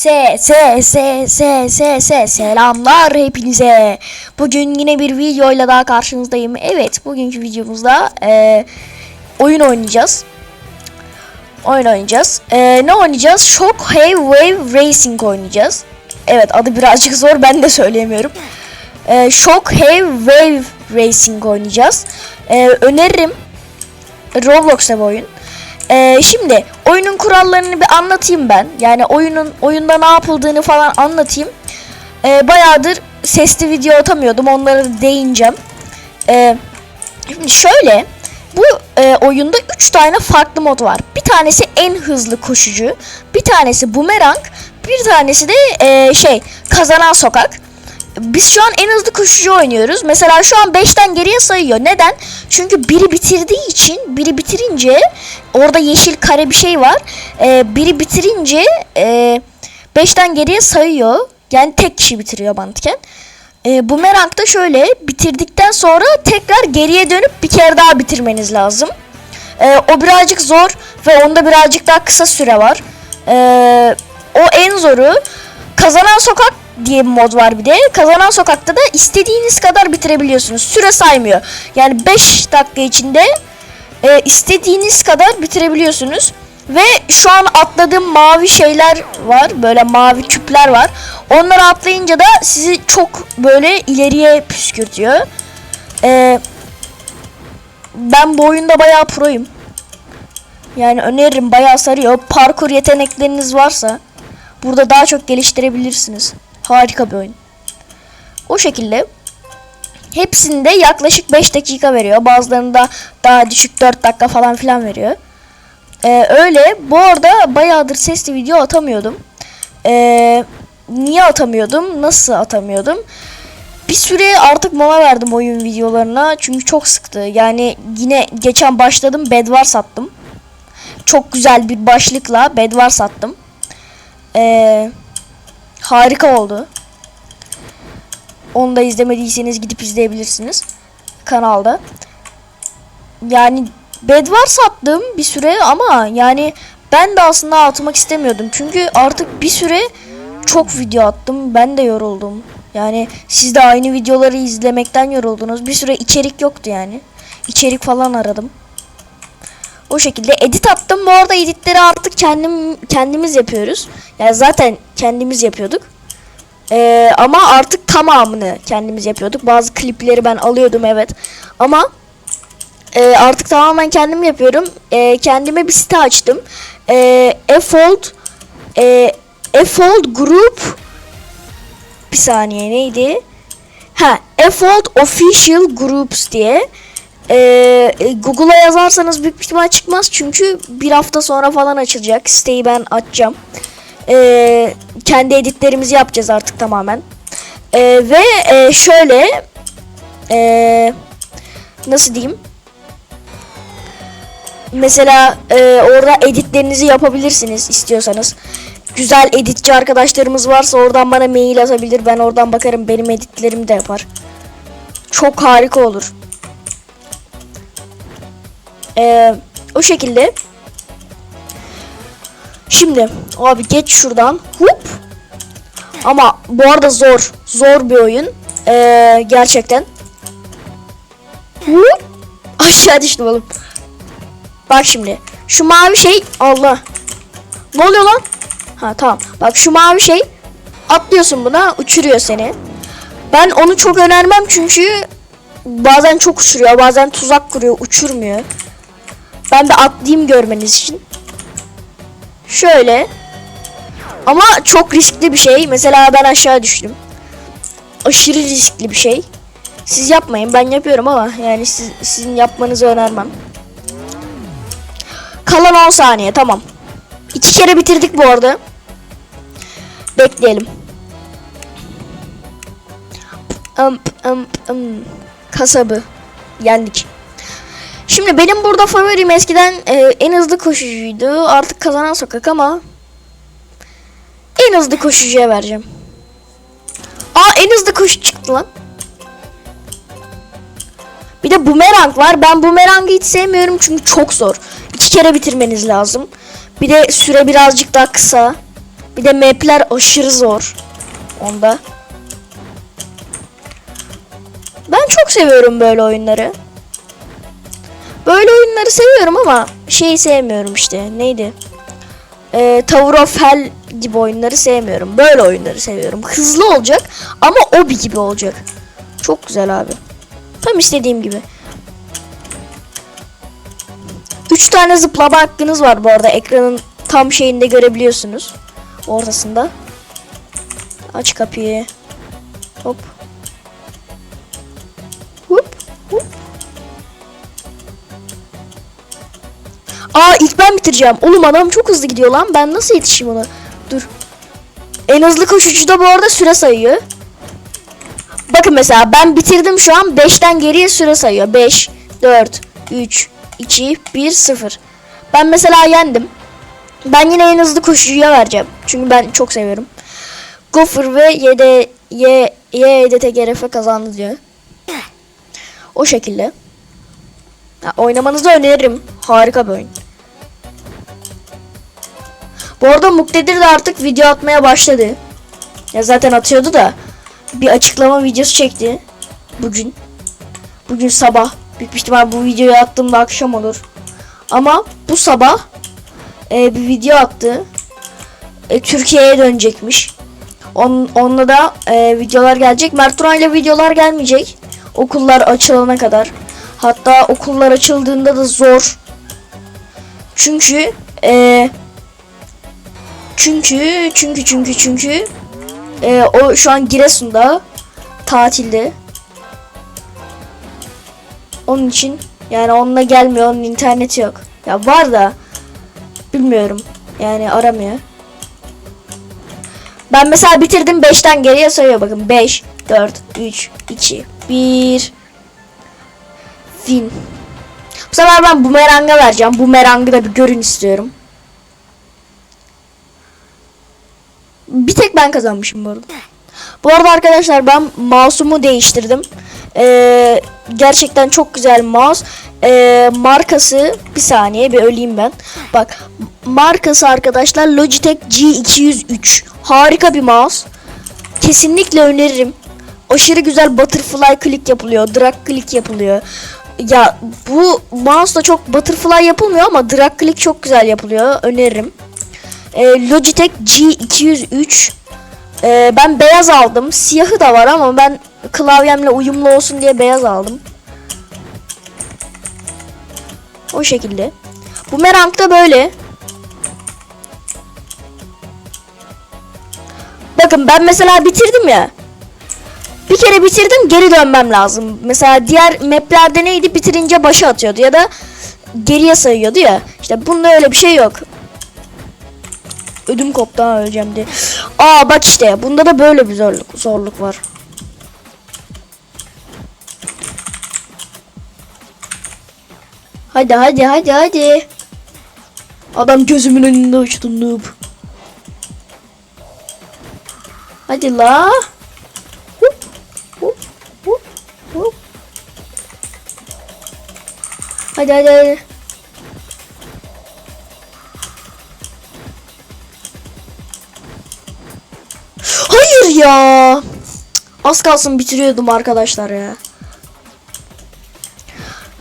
Se se se se se se selamlar hepinize. Bugün yine bir videoyla daha karşınızdayım. Evet bugünkü videomuzda e, oyun oynayacağız. Oyun oynayacağız. E, ne oynayacağız? Shockwave Wave Racing oynayacağız. Evet adı birazcık zor ben de söyleyemiyorum. E, Shockwave Wave Racing oynayacağız. E, öneririm. Roblox'ta bu oyun. Ee, şimdi oyunun kurallarını bir anlatayım ben. Yani oyunun oyunda ne yapıldığını falan anlatayım. Ee, bayağıdır sesli video atamıyordum. Onlara da değineceğim. Ee, şimdi şöyle bu e, oyunda 3 tane farklı mod var. Bir tanesi en hızlı koşucu, bir tanesi bumerang, bir tanesi de e, şey kazanan sokak. Biz şu an en hızlı koşucu oynuyoruz. Mesela şu an 5'ten geriye sayıyor. Neden? Çünkü biri bitirdiği için, biri bitirince orada yeşil kare bir şey var. Ee, biri bitirince 5'ten geriye sayıyor. Yani tek kişi bitiriyor mantıken. Ee, Boomerang da şöyle bitirdikten sonra tekrar geriye dönüp bir kere daha bitirmeniz lazım. Ee, o birazcık zor ve onda birazcık daha kısa süre var. Ee, o en zoru. Kazanan sokak diye bir mod var bir de. Kazanan sokakta da istediğiniz kadar bitirebiliyorsunuz. Süre saymıyor. Yani 5 dakika içinde e, istediğiniz kadar bitirebiliyorsunuz. Ve şu an atladığım mavi şeyler var. Böyle mavi küpler var. Onları atlayınca da sizi çok böyle ileriye püskürtüyor. Ee, ben bu oyunda bayağı proyum. Yani öneririm bayağı sarıyor. Parkur yetenekleriniz varsa burada daha çok geliştirebilirsiniz. Harika bir oyun. O şekilde hepsinde yaklaşık 5 dakika veriyor. Bazılarında daha düşük 4 dakika falan filan veriyor. Ee, öyle. Bu arada bayağıdır sesli video atamıyordum. Ee, niye atamıyordum? Nasıl atamıyordum? Bir süre artık mola verdim oyun videolarına. Çünkü çok sıktı. Yani yine geçen başladım Bedvar sattım. Çok güzel bir başlıkla Bedvar sattım. Ee, harika oldu. Onu da izlemediyseniz gidip izleyebilirsiniz. Kanalda. Yani Bedvar sattım bir süre ama yani ben de aslında atmak istemiyordum. Çünkü artık bir süre çok video attım. Ben de yoruldum. Yani siz de aynı videoları izlemekten yoruldunuz. Bir süre içerik yoktu yani. İçerik falan aradım. O şekilde edit attım. Bu arada editleri artık kendim kendimiz yapıyoruz. Yani zaten kendimiz yapıyorduk. Ee, ama artık tamamını kendimiz yapıyorduk. Bazı klipleri ben alıyordum evet. Ama e, artık tamamen kendim yapıyorum. E, kendime bir site açtım. E, Efold e, Efold Group bir saniye neydi? Ha, Efold Official Groups diye. Ee, Google'a yazarsanız büyük ihtimal çıkmaz çünkü bir hafta sonra falan açılacak. Siteyi ben açacağım. Ee, kendi editlerimizi yapacağız artık tamamen. Ee, ve e, şöyle e, nasıl diyeyim? Mesela e, orada editlerinizi yapabilirsiniz istiyorsanız. Güzel editçi arkadaşlarımız varsa oradan bana mail atabilir. Ben oradan bakarım. Benim editlerimi de yapar. Çok harika olur. Ee, o şekilde. Şimdi abi geç şuradan. Hup. Ama bu arada zor. Zor bir oyun. Ee, gerçekten. Hup. Aşağı düştüm oğlum. Bak şimdi. Şu mavi şey Allah. Ne oluyor lan? Ha tamam. Bak şu mavi şey atlıyorsun buna uçuruyor seni. Ben onu çok önermem çünkü bazen çok uçuruyor, bazen tuzak kuruyor, uçurmuyor. Ben de atlayayım görmeniz için. Şöyle. Ama çok riskli bir şey. Mesela ben aşağı düştüm. Aşırı riskli bir şey. Siz yapmayın. Ben yapıyorum ama yani siz, sizin yapmanızı önermem. Kalan 10 saniye tamam. İki kere bitirdik bu arada. Bekleyelim. Amp, amp, amp. Kasabı. Yendik. Şimdi benim burada favorim eskiden e, en hızlı koşucuydu. Artık kazanan sokak ama en hızlı koşucuya vereceğim. Aa en hızlı koşu çıktı lan. Bir de bumerang var. Ben bumerangı hiç sevmiyorum çünkü çok zor. İki kere bitirmeniz lazım. Bir de süre birazcık daha kısa. Bir de map'ler aşırı zor. Onda. Ben çok seviyorum böyle oyunları. Böyle oyunları seviyorum ama şeyi sevmiyorum işte. Neydi? Ee, Tower of Hell gibi oyunları sevmiyorum. Böyle oyunları seviyorum. Hızlı olacak ama obi gibi olacak. Çok güzel abi. Tam istediğim gibi. 3 tane zıplama hakkınız var bu arada. Ekranın tam şeyinde görebiliyorsunuz. Ortasında. Aç kapıyı. Hop. Aa ilk ben bitireceğim. Oğlum adam çok hızlı gidiyor lan. Ben nasıl yetişeyim ona? Dur. En hızlı koşucuda bu arada süre sayıyor. Bakın mesela ben bitirdim şu an 5'ten geriye süre sayıyor. 5, 4, 3, 2, 1, 0. Ben mesela yendim. Ben yine en hızlı koşucuya vereceğim. Çünkü ben çok seviyorum. Gopher ve YD, Y, YDTGRF kazandı diyor. O şekilde. Ya, oynamanızı öneririm. Harika bir oyun. Bu arada Muktedir de artık video atmaya başladı. Ya zaten atıyordu da bir açıklama videosu çekti bugün. Bugün sabah. Büyük ihtimal bu videoyu attığımda akşam olur. Ama bu sabah e, bir video attı. E, Türkiye'ye dönecekmiş. On, onunla da e, videolar gelecek. Mert ile videolar gelmeyecek. Okullar açılana kadar. Hatta okullar açıldığında da zor. Çünkü e, çünkü çünkü çünkü çünkü e, o şu an Giresun'da tatilde. Onun için yani onunla gelmiyor. Onun interneti yok. Ya var da bilmiyorum. Yani aramıyor. Ben mesela bitirdim 5'ten geriye sayıyor bakın. 5, 4, 3, 2, 1. Fin. Bu sefer ben bumeranga vereceğim. Bumerangı da bir görün istiyorum. Bir tek ben kazanmışım bu arada. Bu arada arkadaşlar ben mouse'umu değiştirdim. Ee, gerçekten çok güzel mouse. Ee, markası bir saniye bir öleyim ben. Bak markası arkadaşlar Logitech G203. Harika bir mouse. Kesinlikle öneririm. Aşırı güzel butterfly click yapılıyor. Drag click yapılıyor. Ya bu mouse da çok butterfly yapılmıyor ama drag click çok güzel yapılıyor. Öneririm. Ee, Logitech G203 ee, ben beyaz aldım. Siyahı da var ama ben klavyemle uyumlu olsun diye beyaz aldım. O şekilde. Bu merank da böyle. Bakın ben mesela bitirdim ya. Bir kere bitirdim geri dönmem lazım. Mesela diğer maplerde neydi bitirince başa atıyordu ya da geriye sayıyordu ya. İşte bunda öyle bir şey yok. Ödüm koptu ha öleceğim diye. Aa bak işte bunda da böyle bir zorluk, zorluk var. Hadi hadi hadi hadi. Adam gözümün önünde uçtu noob. Hadi la. Hadi hadi hadi. Hayır ya. Az kalsın bitiriyordum arkadaşlar ya.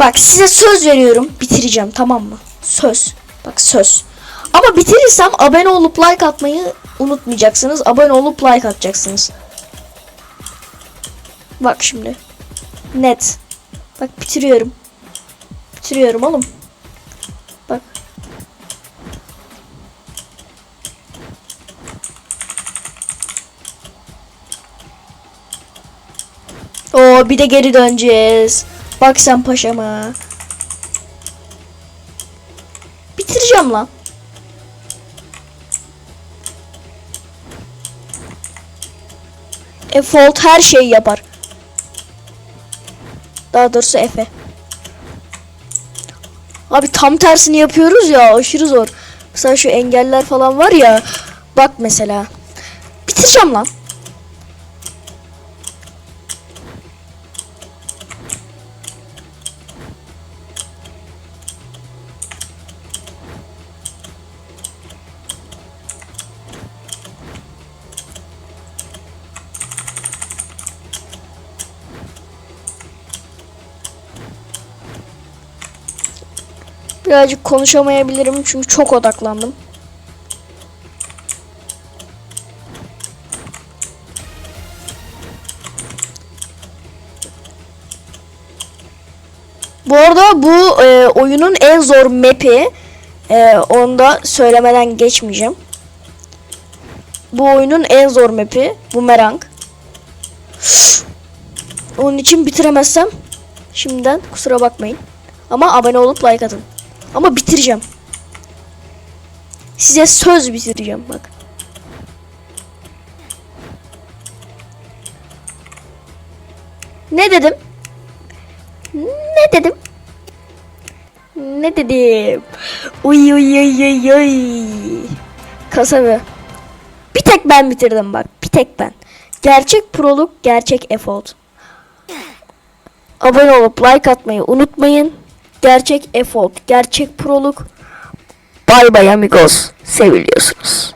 Bak size söz veriyorum bitireceğim tamam mı? Söz. Bak söz. Ama bitirirsem abone olup like atmayı unutmayacaksınız. Abone olup like atacaksınız. Bak şimdi. Net. Bak bitiriyorum. Bitiriyorum oğlum. Bak. Oo bir de geri döneceğiz. Bak sen paşama. Bitireceğim lan. Efolt her şeyi yapar. Daha doğrusu Efe. Abi tam tersini yapıyoruz ya aşırı zor. Mesela şu engeller falan var ya. Bak mesela. Bitireceğim lan. Birazcık konuşamayabilirim çünkü çok odaklandım. Bu arada bu e, oyunun en zor map'i. E, onu da söylemeden geçmeyeceğim. Bu oyunun en zor map'i. Bumerang. Onun için bitiremezsem şimdiden kusura bakmayın. Ama abone olup like atın. Ama bitireceğim. Size söz bitireceğim bak. Ne dedim? Ne dedim? Ne dedim? Uy uy uy uy uy. Kasabı. Bir tek ben bitirdim bak. Bir tek ben. Gerçek proluk, gerçek effort. Abone olup like atmayı unutmayın. Gerçek effort, gerçek proluk. Bay bay amigos. Seviliyorsunuz.